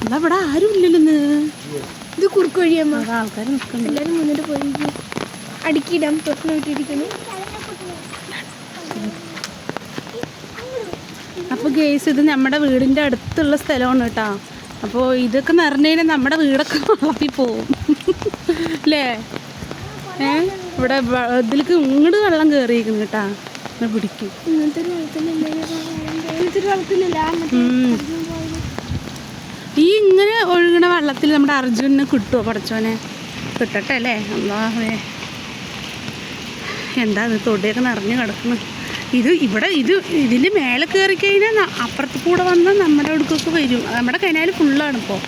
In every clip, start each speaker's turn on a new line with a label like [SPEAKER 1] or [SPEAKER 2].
[SPEAKER 1] എന്താ ഇവിടെ ആരും ഇല്ലല്ലോ
[SPEAKER 2] ഇത് കുറുക്കൊഴിയമ്മ
[SPEAKER 1] ആൾക്കാർ നിൽക്കുന്നു
[SPEAKER 2] എല്ലാരും മുന്നിട്ട് പോയി. അടുക്കിയിടാം തൊട്ടിന് വിട്ടിരിക്കുന്നു
[SPEAKER 1] അപ്പോൾ ഗേസ് ഇത് നമ്മുടെ വീടിന്റെ അടുത്തുള്ള സ്ഥലമാണ് കേട്ടോ. അപ്പോൾ ഇതൊക്കെ നിറഞ്ഞതിന് നമ്മുടെ വീടൊക്കെ വളർത്തി പോവും. അല്ലേ ഏ? ഇവിടെ ഇതിലേക്ക് ഇങ്ങോട്ട് വെള്ളം കയറിയിരിക്കുന്നു കേട്ടാ. പിടിക്കും. ഈ ഇങ്ങനെ ഒഴുകണ വെള്ളത്തിൽ നമ്മുടെ അർജുനന് കിട്ടുമോ പടച്ചോനെ? കിട്ടട്ടെ അല്ലേ? അള്ളാഹേ എന്താ ഇത് തൊടിയൊക്കെ നിറഞ്ഞു കിടക്കുന്നു. ഇത് ഇവിടെ ഇത് ഇതിൽ മേലെ കയറി കഴിഞ്ഞാൽ അപ്പുറത്ത് കൂടെ വന്ന് നമ്മുടെ അടുക്കൊക്കെ വരും. നമ്മുടെ കനാൽ ഫുള്ളാണ് ഇപ്പോൾ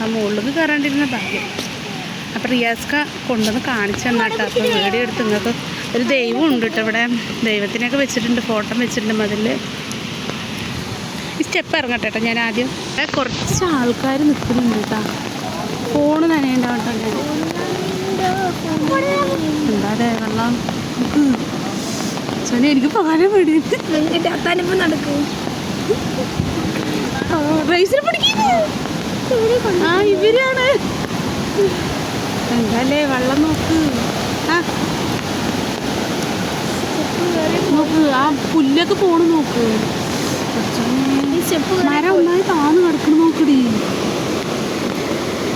[SPEAKER 1] ആ മുകളിലേക്ക് കയറാണ്ടിരുന്ന ഭാഗ്യം. അപ്പം റിയാസ്ക കൊണ്ടുവന്ന് കാണിച്ചു തന്നാട്ടോ. അപ്പോൾ വീഡിയോ എടുത്ത് നിങ്ങൾക്ക് ഒരു ദൈവം ഉണ്ട് കേട്ടോ ഇവിടെ. ദൈവത്തിനൊക്കെ വെച്ചിട്ടുണ്ട് ഫോട്ടോ വെച്ചിട്ടുണ്ട് മതിൽ ഈ സ്റ്റെപ്പ് ഇറങ്ങട്ടെ കേട്ടോ ഞാൻ ആദ്യം. കുറച്ച് ആൾക്കാർ നിൽക്കുന്നുണ്ട് കേട്ടോ. ഫോണ് നനയുണ്ടാവട്ടെ എന്താ അതെ വെള്ളം. സോനി എനിക്ക് പോകാനേ
[SPEAKER 2] പേടി. നടക്കും
[SPEAKER 1] റൈസിന് പിടിക്കുന്നു. ആ ഇവരാണ്. എന്താല്ലേ വെള്ളം നോക്ക്. ആ നോക്ക് ആ പുല്ലൊക്കെ പോണ് നോക്ക്. മരം ഒന്നായി താന്ന് കിടക്കണ നോക്കടി.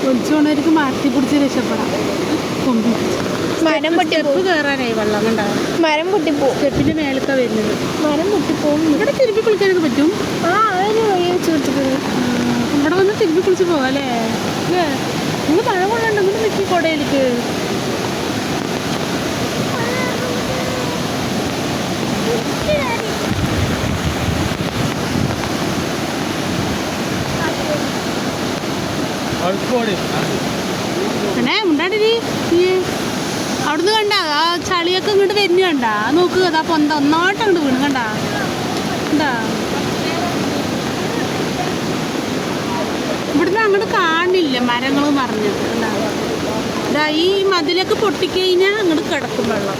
[SPEAKER 1] ഒളിച്ചോണവർക്ക് മാറ്റി പിടിച്ച് രക്ഷപ്പെടാം.
[SPEAKER 2] മരം പൊട്ടി
[SPEAKER 1] സ്റ്റെപ്പ് കയറാനായി വെള്ളം കണ്ടാവും
[SPEAKER 2] മരം പൊട്ടിപ്പോ?
[SPEAKER 1] സ്റ്റെപ്പിന്റെ മേലൊക്കെ വരുന്നത്.
[SPEAKER 2] മരം പൊട്ടിപ്പോവും.
[SPEAKER 1] ഇവിടെ തിരുമ്പി കുളിക്കാനൊക്കെ പറ്റും.
[SPEAKER 2] ആ അവർ വഴി വെച്ച് കൊടുത്തിട്ടുണ്ട്
[SPEAKER 1] ഇവിടെ വന്ന് തിരുപ്പി കുളിച്ച് പോവാലേ അല്ലേ? നിങ്ങൾ മഴ കൊള്ളണ്ട നിൽക്കി കൊടയിലേക്ക്. പിന്നെ ഉണ്ടാണ്ടി നീ അവിടുന്ന് കണ്ട ആ ചളിയൊക്കെ ഇങ്ങോട്ട് വരുന്ന കണ്ട? നോക്ക് അതാ പൊന്ത ഒന്നായിട്ട് അങ്ങോട്ട് വീണ് കണ്ട? എന്താ ഇവിടുന്ന് അങ്ങോട്ട് കാണില്ല മരങ്ങൾ മറിഞ്ഞത് കണ്ടാ? ഈ മതിലൊക്കെ പൊട്ടിക്കഴിഞ്ഞാൽ അങ്ങോട്ട് കിടക്കും വെള്ളം.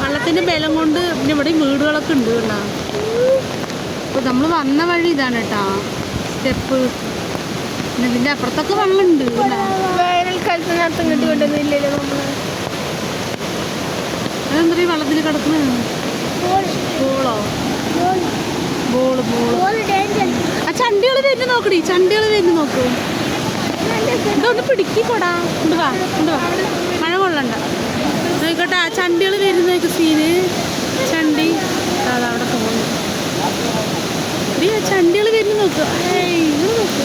[SPEAKER 1] വെള്ളത്തിന്റെ ബലം കൊണ്ട് പിന്നെ ഇവിടെ വീടുകളൊക്കെ ഉണ്ട് കണ്ടാ? അപ്പോൾ നമ്മൾ വന്ന വഴി ഇതാണ് കേട്ടോ. സ്റ്റെപ്പ്. ഇതിന്റെ അപ്പുറത്തൊക്കെ വെള്ളമുണ്ട്. കേട്ടോ
[SPEAKER 2] വേനൽക്കാലത്ത് നടത്തം ഇങ്ങോട്ട് കൊണ്ടുവന്നില്ലല്ലോ നമ്മൾ.
[SPEAKER 1] അതെന്താ വെള്ളത്തിൽ കിടക്കുന്നത്? ബോളോ ബോൾ ബോൾ ആ ചണ്ടികൾ വരുന്ന നോക്കടി ചണ്ടികൾ വരുന്ന നോക്കൂ. ഇതൊന്ന് പിടിക്കി കൊടാ കൊണ്ടുവാ കൊണ്ട് വാ. മഴ കൊള്ളണ്ട. നോക്കട്ടെ ആ ചണ്ടികൾ വരുന്ന സീന്. ചണ്ടി. അതാ അവിടെ പോകുന്നു ചണ്ടികൾ വരുന്ന നോക്ക് ഏയ് ഇങ്ങനെ നോക്ക്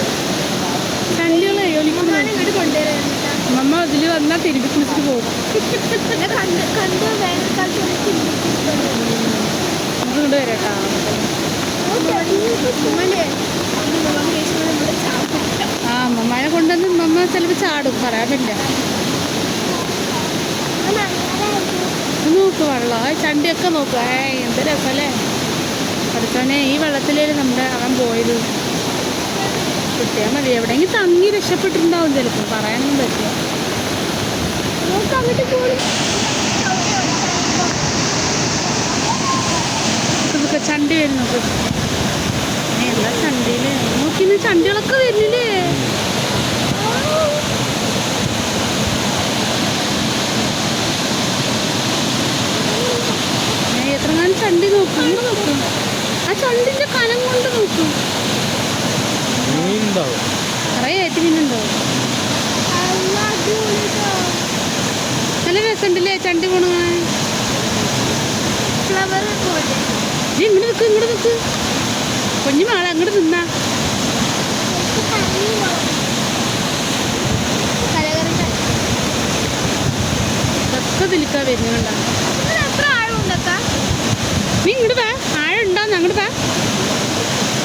[SPEAKER 1] ചണ്ടികളെ ഒലിക്കുന്നു
[SPEAKER 2] ഇങ്ങോട്ട് കൊണ്ടുവരാൻ
[SPEAKER 1] മമ്മ കുളിച്ചിട്ട് പോകും.
[SPEAKER 2] കണ്ട് കണ്ട് വേനൽക്കാലത്ത്
[SPEAKER 1] നമുക്ക് ഇങ്ങോട്ട് വരാട്ടാ ആ അമ്മമ്മനെ കൊണ്ടുവന്ന് മമ്മ ചിലപ്പോൾ ചാടും പറയാൻ പറ്റില്ല നോക്ക് വെള്ളം. ചണ്ടിയൊക്കെ നോക്കുക ഏ എന്ത് രസല്ലേ? അടുത്തവനെ ഈ വെള്ളത്തിലേ നമ്മുടെ അവൻ പോയത്. കിട്ടിയാൽ മതി. എവിടെയെങ്കിലും തങ്ങി രക്ഷപ്പെട്ടിട്ടുണ്ടാവും ചിലപ്പോൾ പറയാനൊന്നും പറ്റില്ല. ഇതൊക്കെ ചണ്ടി വരുന്നത്. എല്ലാ ചണ്ടിയിൽ? നോക്കിന്ന് ചണ്ടികളൊക്കെ വരുന്നില്ലേ? ഏ, എത്രങ്ങാനും ചണ്ടി നോക്കും. നോക്കും. ആ ചണ്ടിന്റെ കനം കൊണ്ട് നോക്കും.
[SPEAKER 3] മീനുണ്ടാവും
[SPEAKER 1] നിറയെ രസമുണ്ടല്ലേ? ചണ്ടി പോണ
[SPEAKER 2] ഫ്ലവർ പോലെ.
[SPEAKER 1] നീ ഇങ്ങോട്ട് നിൽക്ക് ഇങ്ങോട്ട് നിൽക്ക് കുഞ്ഞു മാളെ അങ്ങോട്ട് നിന്നാ. വിളിക്കാ വരുന്നുണ്ട നീ ഇങ്ങോട്ട് വാ. ആഴ ഉണ്ടോന്ന് അങ്ങോട്ട് വാ.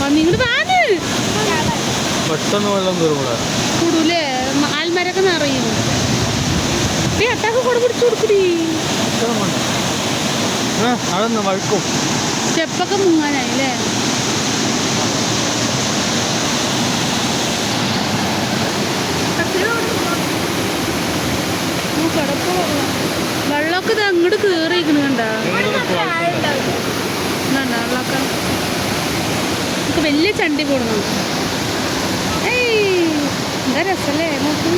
[SPEAKER 1] ആ നീ ഇങ്ങോട്ട് വാന്ന്
[SPEAKER 3] പെട്ടെന്ന് വെള്ളം
[SPEAKER 1] കൂടൂലേ. കൂടെ പിടിച്ചു കൊടുക്കടി
[SPEAKER 3] അതൊന്ന് വഴുക്കും.
[SPEAKER 1] സ്റ്റെപ്പൊക്കെ മുങ്ങാനായി അല്ലേ കിടപ്പോ വെള്ളമൊക്കെ ഇത് അങ്ങോട്ട് കയറിയിരിക്കണ കണ്ട. വെള്ളമൊക്കെ. വലിയ ചണ്ടി പോടുന്നു ഏയ് എന്താ രസല്ലേ നോക്ക്.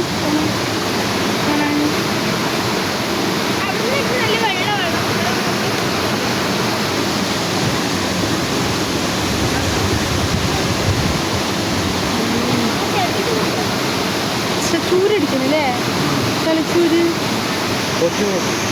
[SPEAKER 1] öyle. Sen uçurdun.
[SPEAKER 3] Koçum.